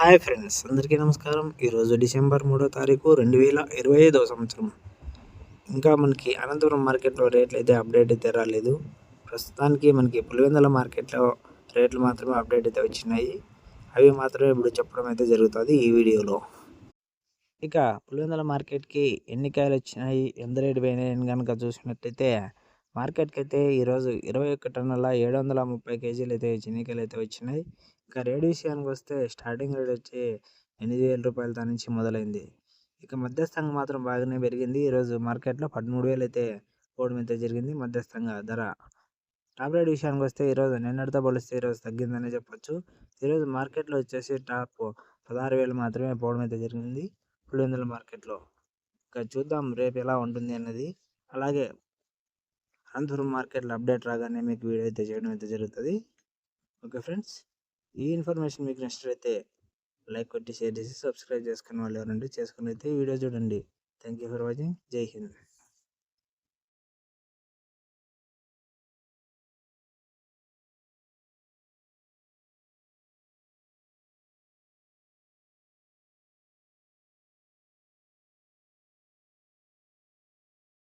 Hi friends అందరికీ నమస్కారం. ఈరోజు డిసెంబర్ మూడో తారీఖు రెండు వేల ఇరవై ఐదవ సంవత్సరం. ఇంకా మనకి అనంతపురం మార్కెట్లో రేట్లు అయితే అప్డేట్ అయితే రాలేదు. ప్రస్తుతానికి మనకి పులివెందుల మార్కెట్లో రేట్లు మాత్రమే అప్డేట్ అయితే వచ్చినాయి. అవి మాత్రమే ఇప్పుడు చెప్పడం అయితే జరుగుతుంది ఈ వీడియోలో. ఇక పులివెందుల మార్కెట్కి ఎన్ని కాయలు వచ్చినాయి ఎంత రేటు పోయినాయి అని కనుక చూసినట్టయితే మార్కెట్కి అయితే ఈరోజు ఇరవై ఒక్క టన్నుల ఏడు వందల ముప్పై కేజీలు అయితే చిన్నికాయలు అయితే వచ్చినాయి. ఇక రేట్ విషయానికి వస్తే స్టార్టింగ్ రేట్ వచ్చి ఎనిమిది వేల రూపాయలతో నుంచి మొదలైంది. ఇక మధ్యస్థంగా మాత్రం బాగానే పెరిగింది. ఈరోజు మార్కెట్లో పదమూడు వేలు అయితే పోవడం అయితే జరిగింది మధ్యస్థంగా ధర. టాప్ రేట్ విషయానికి వస్తే ఈరోజు నిన్నటితో పోలిస్తే ఈరోజు తగ్గిందనే చెప్పొచ్చు. ఈరోజు మార్కెట్లో వచ్చేసి టాప్ పదహారు వేలు మాత్రమే పోవడం అయితే జరిగింది. పులివెందుల మార్కెట్లో. ఇక చూద్దాం రేపు ఎలా ఉంటుంది అన్నది. అలాగే అనంతపురం మార్కెట్లో అప్డేట్ రాగానే మీకు వీడియో అయితే చేయడం అయితే జరుగుతుంది. ఓకే ఫ్రెండ్స్ ఈ ఇన్ఫర్మేషన్ మీకు నచ్చినట్లయితే లైక్ కొట్టి షేర్ చేసి సబ్స్క్రైబ్ చేసుకుని వాళ్ళు ఎవరంటే చేసుకుని అయితే వీడియో చూడండి. Thank you for watching. జై హింద్.